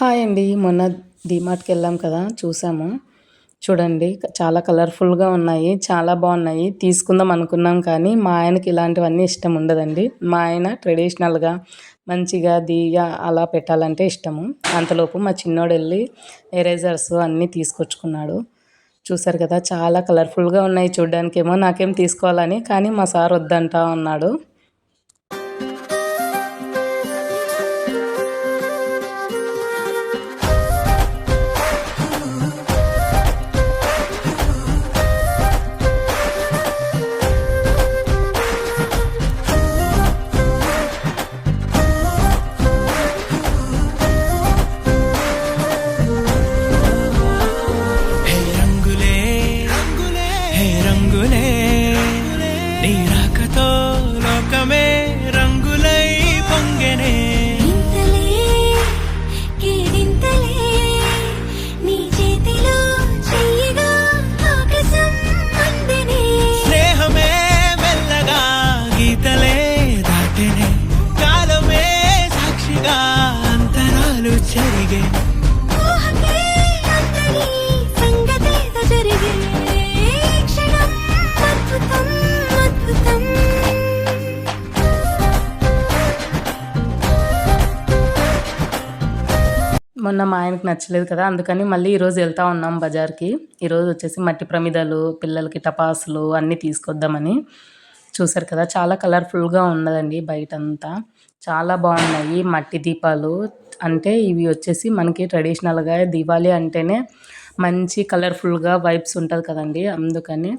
Hi అండి. మొన్న డిమార్ట్కి వెళ్ళాం కదా చూసాము. చూడండి చాలా కలర్ఫుల్గా ఉన్నాయి చాలా బాగున్నాయి. తీసుకుందాం అనుకున్నాం కానీ మా ఆయనకి ఇలాంటివన్నీ ఇష్టం ఉండదండి. మా ఆయన ట్రెడిషనల్గా మంచిగా దిగా అలా పెట్టాలంటే ఇష్టము. అంతలోపు మా చిన్నోడు వెళ్ళి ఎరేజర్స్ అన్నీ తీసుకొచ్చుకున్నాడు. చూసారు కదా చాలా కలర్ఫుల్గా ఉన్నాయి. చూడ్డానికేమో నాకేం తీసుకోవాలని కానీ మా సార్ వద్దంటా ఉన్నాడు. మొన్న మా ఆయనకి నచ్చలేదు కదా అందుకని మళ్ళీ ఈరోజు వెళ్తా ఉన్నాం బజార్కి. ఈరోజు వచ్చేసి మట్టి ప్రమిదలు పిల్లలకి టపాసులు అన్నీ తీసుకొద్దామని చూసారు కదా చాలా కలర్ఫుల్గా ఉన్నదండి బయట అంతా చాలా బాగున్నాయి మట్టి దీపాలు. అంటే ఇవి వచ్చేసి మనకి ట్రెడిషనల్గా దివాళీ అంటేనే మంచి కలర్ఫుల్గా వైబ్స్ ఉంటుంది కదండి అందుకని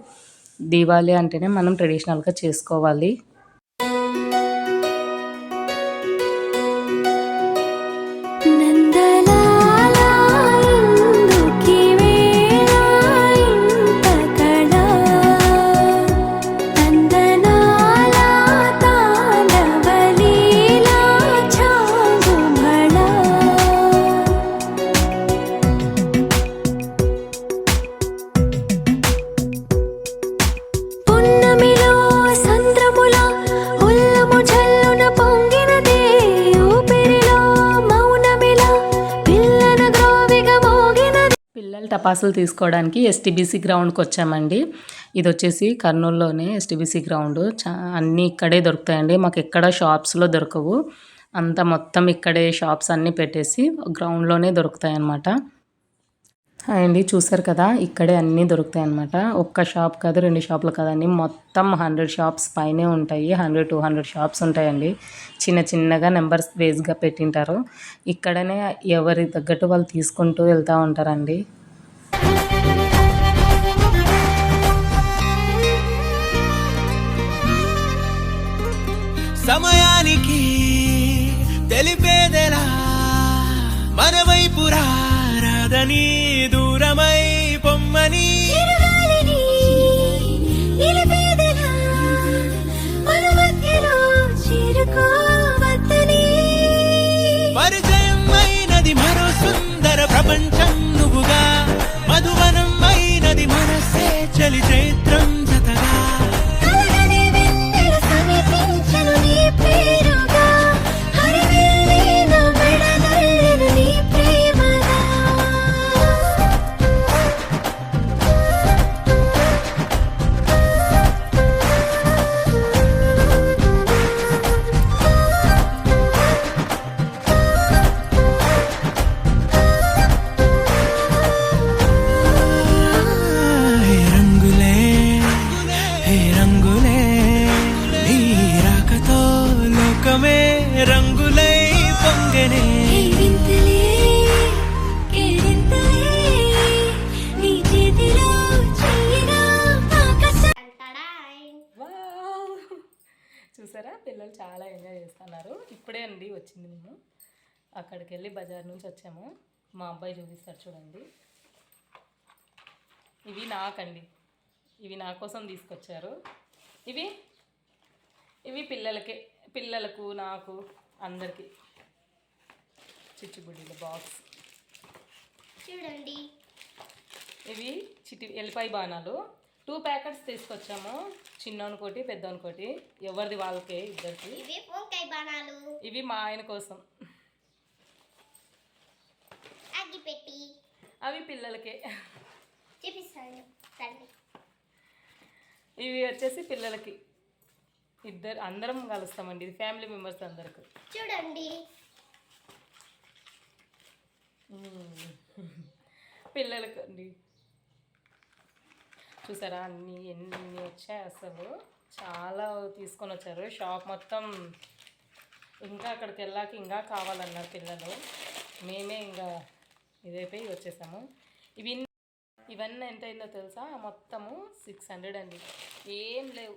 దీవాళీ అంటేనే మనం ట్రెడిషనల్గా చేసుకోవాలి. టపాసులు తీసుకోవడానికి ఎస్టీబీసీ గ్రౌండ్కి వచ్చామండి ఇది వచ్చేసి కర్నూలులోనే ఎస్టీబీసీ గ్రౌండ్ చా అన్నీ ఇక్కడే దొరుకుతాయండి. మాకు ఎక్కడ షాప్స్లో దొరకవు. అంతా మొత్తం ఇక్కడే షాప్స్ అన్నీ పెట్టేసి గ్రౌండ్లోనే దొరుకుతాయి అన్నమాట అండి చూసారు కదా? ఇక్కడే అన్నీ దొరుకుతాయి అన్నమాట ఒక్క షాప్ కాదు రెండు షాపులు కాదండి. మొత్తం హండ్రెడ్ షాప్స్ పైనే ఉంటాయి. హండ్రెడ్ టూ హండ్రెడ్ షాప్స్ ఉంటాయండి. చిన్న చిన్నగా నెంబర్స్ బేస్గా పెట్టింటారు. ఇక్కడనే ఎవరి తగ్గట్టు వాళ్ళు తీసుకుంటూ వెళ్తూ ఉంటారండి. సమయానికి తెలిపేదెలా మన వైపు దూరమై పొమ్మని. చిరుగాలిని చూసారా? పిల్లలు చాలా ఎంజాయ్ చేస్తున్నారు. ఇప్పుడే అండి వచ్చింది మేము అక్కడికి వెళ్ళి బజార్ నుంచి వచ్చాము. మా అబ్బాయి చూపిస్తారు చూడండి. ఇవి నాకండి. ఇవి నా కోసం తీసుకొచ్చారు. ఇవి? ఇవి పిల్లలకే. పిల్లలకు నాకు అందరికీ. చిచ్చుబుడ్డిల బాక్స్. చూడండి. ఇవి చిట్టి ఎల్లిపాయ బాణాలు. టూ ప్యాకెట్స్ తీసుకొచ్చాము. చిన్నోనుకోటి పెద్దోనుకోటి ఎవరిది వాళ్ళకే ఇద్దరికి. ఇవి మా ఆయన కోసం. అవి పిల్లలకే. చూపిస్తాను ఇవి వచ్చేసి పిల్లలకి. ఇద్దరు అందరం కలుస్తామండి. ఇది ఫ్యామిలీ మెంబర్స్ అందరికి. చూడండి. పిల్లలకి అండి చూసారా? అన్ని ఎన్ని వచ్చాయి అసలు? చాలా తీసుకొని వచ్చారు. షాప్ మొత్తం ఇంకా అక్కడికి వెళ్ళాక ఇంకా కావాలన్నారు పిల్లలు. మేమే ఇంకా ఇదైపోయి వచ్చేసాము. ఇవి ఇవన్నీ ఎంత అయిందో తెలుసా? మొత్తము సిక్స్ హండ్రెడ్ అండి. ఏం లేవు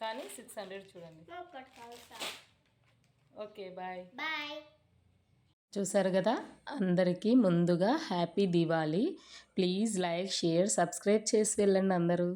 కానీ సిక్స్ హండ్రెడ్ చూడండి. Okay bye. బాయ్. చూసారు కదా? అందరికీ ముందుగా happy Diwali. Please like share subscribe చేసి వెళ్ళండి అందరూ.